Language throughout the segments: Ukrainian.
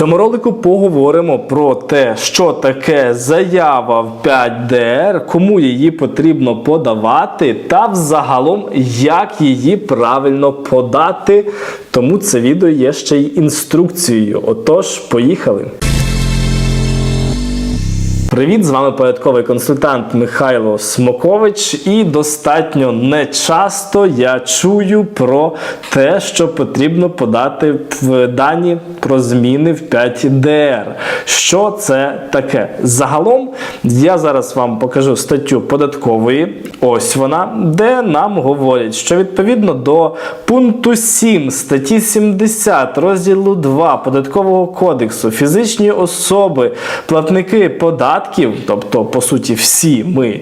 цьому ролику поговоримо про те, що таке заява в 5DR, кому її потрібно подавати, та взагалом як її правильно подати. Тому це відео є ще й інструкцією. Отож, поїхали. Привіт, з вами порядковий консультант Михайло Смокович, і достатньо нечасто я чую про те, що потрібно подати в дані про зміни в 5DR. Що це таке? Загалом я зараз вам покажу статтю податкової, ось вона, де нам говорять, що відповідно до пункту 7 статті 70 розділу 2 податкового кодексу фізичні особи, платники податків, тобто по суті всі ми,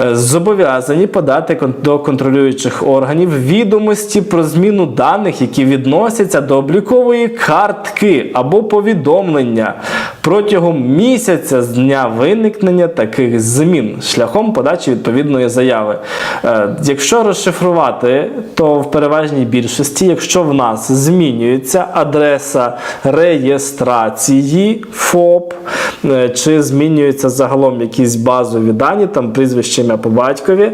е, зобов'язані подати до контролюючих органів відомості про зміну даних, які відносяться до облікової картки або повідомлення протягом місяця з дня виникнення таких змін шляхом подачі відповідної заяви. Е, Якщо розшифрувати, то в переважній більшості, якщо в нас змінюється адреса реєстрації ФОП, е, чи змінюються загалом якісь базові дані, там прізвище ім'я по батькові.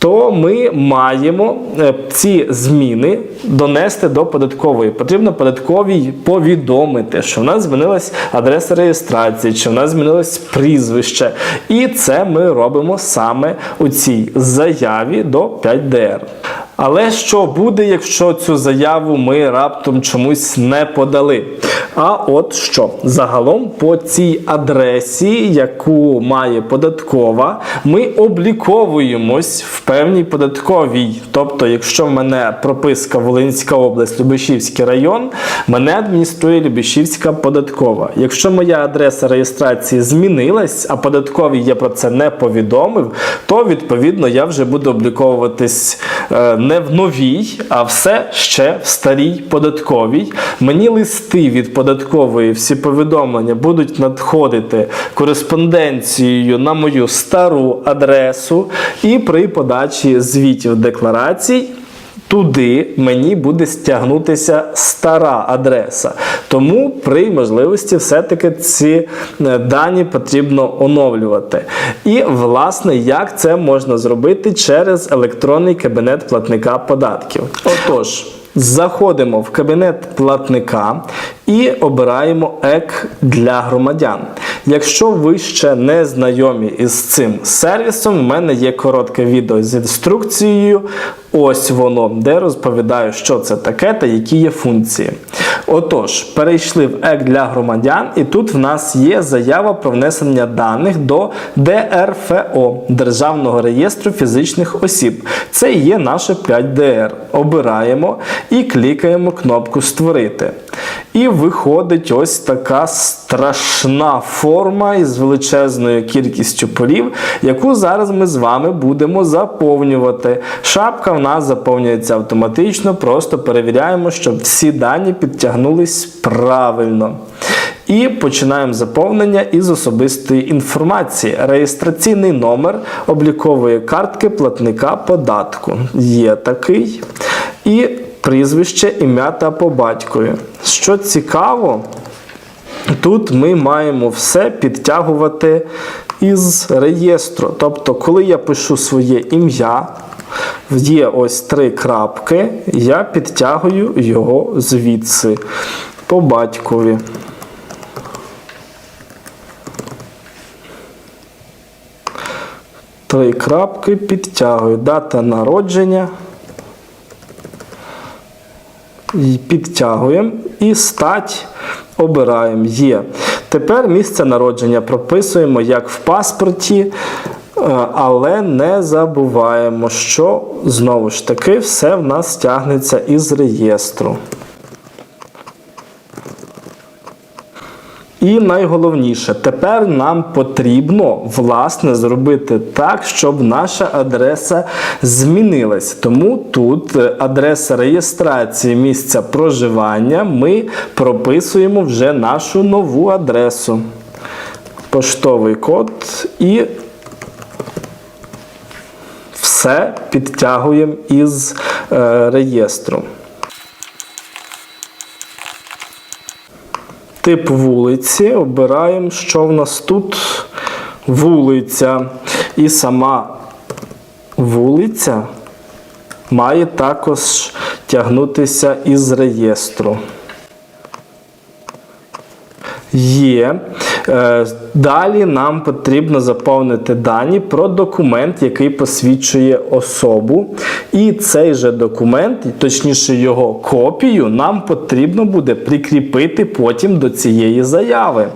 То ми маємо е, ці зміни донести до податкової. Потрібно податковій повідомити, що в нас змінилась адреса реєстрації, чи в нас змінилось прізвище. І це ми робимо саме у цій заяві до 5DR. Але що буде, якщо цю заяву ми раптом чомусь не подали? А от що загалом по цій адресі, яку має податкова, ми обліковуємось в певній податковій. Тобто, якщо в мене прописка Волинська область, Любешівський район, мене адмініструє Любешівська податкова. Якщо моя адреса реєстрації змінилась, а податковий я про це не повідомив, то відповідно я вже буду обліковуватись е, не в новій, а все ще в старій податковій. Мені листи від податкової, всі повідомлення будуть надходити кореспонденцією на мою стару адресу, і при подачі звітів декларацій. Туди мені буде стягнутися стара адреса. Тому при можливості все-таки ці е, дані потрібно оновлювати. І, власне, як це можна зробити через електронний кабінет платника податків. Отож. Заходимо в кабінет платника і обираємо ЕК для громадян. Якщо ви ще не знайомі із цим сервісом, в мене є коротке відео з інструкцією. Ось воно, де розповідаю, що це таке та які є функції. Отож, перейшли в ЕК для громадян, і тут в нас є заява про внесення даних до ДРФО Державного реєстру фізичних осіб. Це є наше 5DR. Обираємо і клікаємо кнопку Створити. І виходить ось така страшна форма із величезною кількістю полів, яку зараз ми з вами будемо заповнювати. Шапка в нас заповнюється автоматично, просто перевіряємо, щоб всі дані підтягнулись правильно. І починаємо заповнення із особистої інформації. Реєстраційний номер облікової картки платника податку. Є такий. І прізвище, ім'я та по батькові. Що цікаво, тут ми маємо все підтягувати із реєстру. Тобто, коли я пишу своє ім'я, є ось три крапки, я підтягую його звідси по батькові. Три крапки підтягую. Дата народження. І Підтягуємо і стать обираємо є. Тепер місце народження прописуємо як в паспорті, але не забуваємо, що знову ж таки все в нас тягнеться із реєстру. І найголовніше, тепер нам потрібно власне зробити так, щоб наша адреса змінилась. Тому тут е, адреса реєстрації місця проживання ми прописуємо вже нашу нову адресу. Поштовий код і все підтягуємо із е, реєстру. тип вулиці. Обираємо, що в нас тут вулиця. І сама вулиця має також тягнутися із реєстру. Є. Е, Далі нам потрібно заповнити дані про документ, який посвідчує особу. І цей же документ, точніше його копію, нам потрібно буде прикріпити потім до цієї заяви.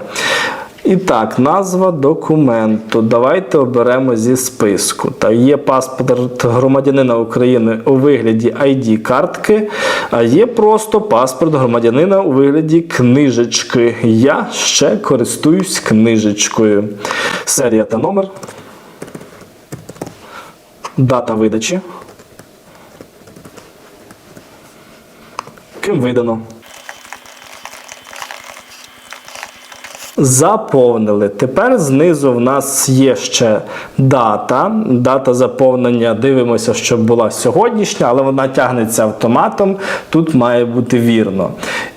І так, назва документу. Давайте оберемо зі списку. Та є паспорт громадянина України у вигляді ID-картки, а є просто паспорт громадянина у вигляді книжечки. Я ще користуюсь книжечкою. Серія та номер. Дата видачі. Ким видано. Заповнили. Тепер знизу в нас є ще дата. Дата заповнення. Дивимося, щоб була сьогоднішня, але вона тягнеться автоматом. Тут має бути вірно.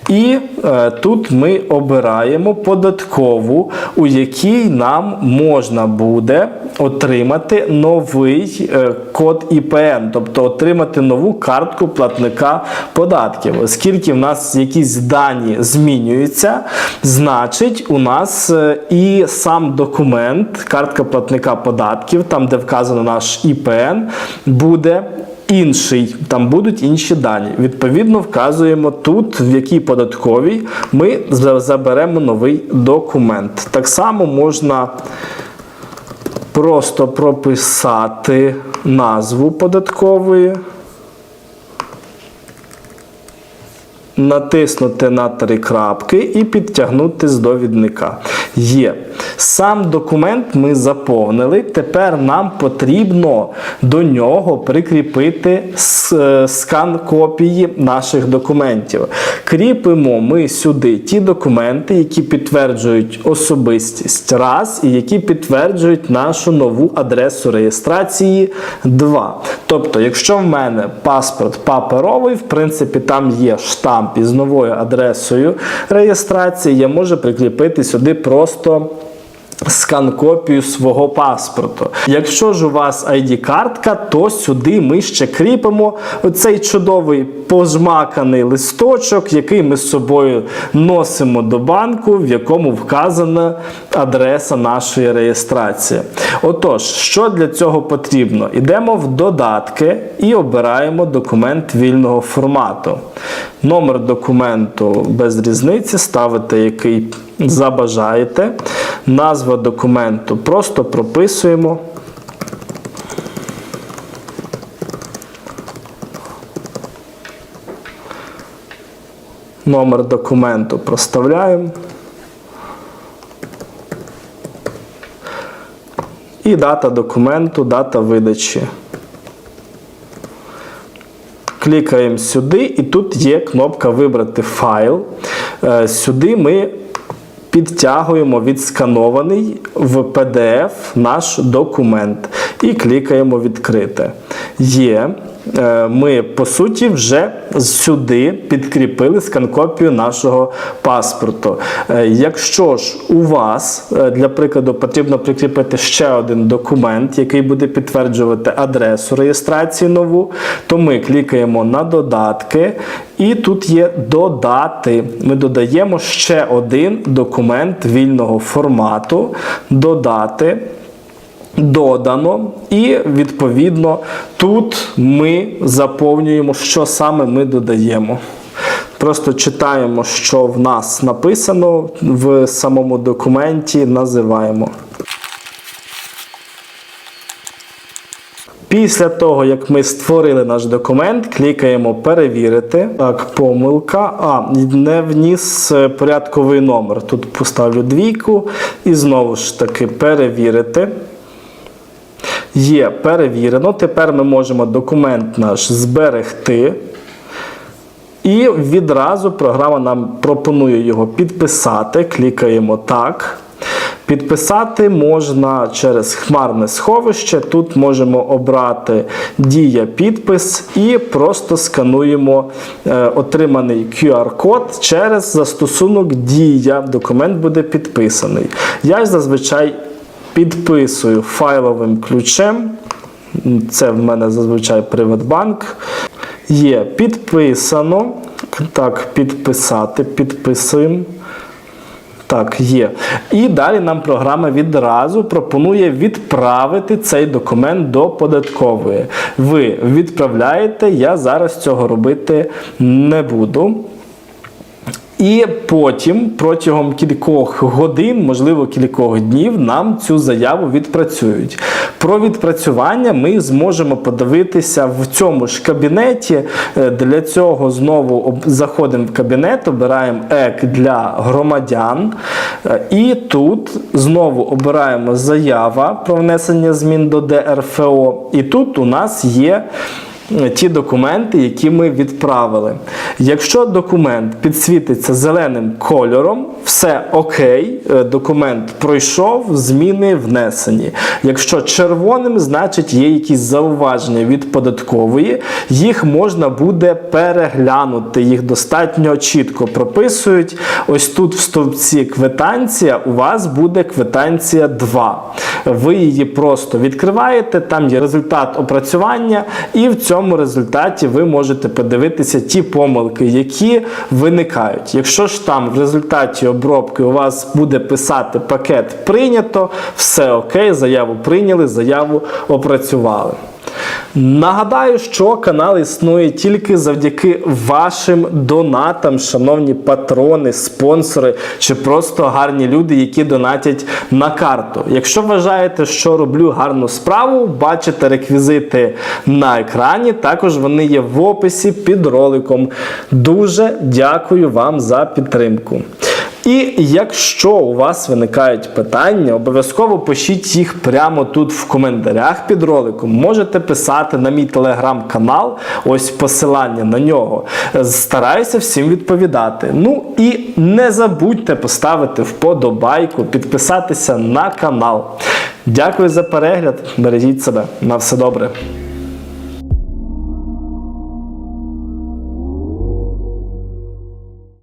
І е, тут ми обираємо податкову, у якій нам можна буде отримати новий е, код ІПН, тобто отримати нову картку платника податків. Оскільки в нас якісь дані змінюються, значить у нас е, і сам документ, картка платника податків, там де вказано наш ІПН, буде інший, там будуть інші дані. Відповідно, вказуємо тут, в якій податковій ми заберемо новий документ. Так само можна просто прописати назву податкової. Натиснути на три крапки і підтягнути з довідника. Є. Сам документ ми заповнили. Тепер нам потрібно до нього прикріпити е, скан копії наших документів. Кріпимо ми сюди ті документи, які підтверджують особистість раз, і які підтверджують нашу нову адресу реєстрації 2. Тобто, якщо в мене паспорт паперовий, в принципі, там є штамп із новою адресою реєстрації, я можу прикріпити сюди просто скан-копію свого паспорту. Якщо ж у вас ID-картка, то сюди ми ще кріпимо цей чудовий пожмаканий листочок, який ми з собою носимо до банку, в якому вказана адреса нашої реєстрації. Отож, що для цього потрібно? Йдемо в додатки і обираємо документ вільного формату. Номер документу без різниці, ставите який забажаєте. Назва документу просто прописуємо. Номер документу проставляємо. І дата документу, дата видачі. Клікаємо сюди, і тут є кнопка Вибрати файл. Е, Сюди ми підтягуємо відсканований в PDF наш документ і клікаємо Відкрити. Є. Е, Ми, по суті, вже сюди підкріпили скан-копію нашого паспорту. Е, Якщо ж у вас, е, для прикладу, потрібно прикріпити ще один документ, який буде підтверджувати адресу реєстрації нову, то ми клікаємо на додатки, і тут є додати. Ми додаємо ще один документ вільного формату, додати. Додано, і відповідно тут ми заповнюємо, що саме ми додаємо. Просто читаємо, що в нас написано в самому документі, називаємо. Після того, як ми створили наш документ, клікаємо перевірити. Так, помилка. А, не вніс е, порядковий номер. Тут поставлю двійку і знову ж таки перевірити. Є перевірено. Тепер ми можемо документ наш зберегти. І відразу програма нам пропонує його підписати. Клікаємо так. Підписати можна через хмарне сховище. Тут можемо обрати дія підпис і просто скануємо е, отриманий QR-код через застосунок Дія. Документ буде підписаний. Я ж зазвичай підписую файловим ключем. Це в мене зазвичай Приватбанк. Є підписано. Так, підписати, підписуємо. Так, є. І далі нам програма відразу пропонує відправити цей документ до податкової. Ви відправляєте, я зараз цього робити не буду. І потім протягом кількох годин, можливо, кількох днів, нам цю заяву відпрацюють. Про відпрацювання ми зможемо подивитися в цьому ж кабінеті. Е, Для цього знову заходимо в кабінет, обираємо ЕК для громадян. Е, І тут знову обираємо заява про внесення змін до ДРФО. І тут у нас є ті документи, які ми відправили. Якщо документ підсвітиться зеленим кольором, все окей, е, документ пройшов, зміни внесені. Якщо червоним, значить є якісь зауваження від податкової, їх можна буде переглянути. Їх достатньо чітко прописують. Ось тут в стовпці квитанція у вас буде квитанція 2. Ви її просто відкриваєте, там є результат опрацювання, і в цьому результаті ви можете подивитися ті помилки, які виникають. Якщо ж там в результаті обробки у вас буде писати пакет прийнято, все окей, заяву прийняли, заяву опрацювали. Нагадаю, що канал існує тільки завдяки вашим донатам, шановні патрони, спонсори чи просто гарні люди, які донатять на карту. Якщо вважаєте, що роблю гарну справу, бачите реквізити на екрані. Також вони є в описі під роликом. Дуже дякую вам за підтримку. І якщо у вас виникають питання, обов'язково пишіть їх прямо тут в коментарях під роликом. Можете писати на мій телеграм-канал, ось посилання на нього. Стараюся всім відповідати. Ну і не забудьте поставити вподобайку, підписатися на канал. Дякую за перегляд. Бережіть себе. На все добре.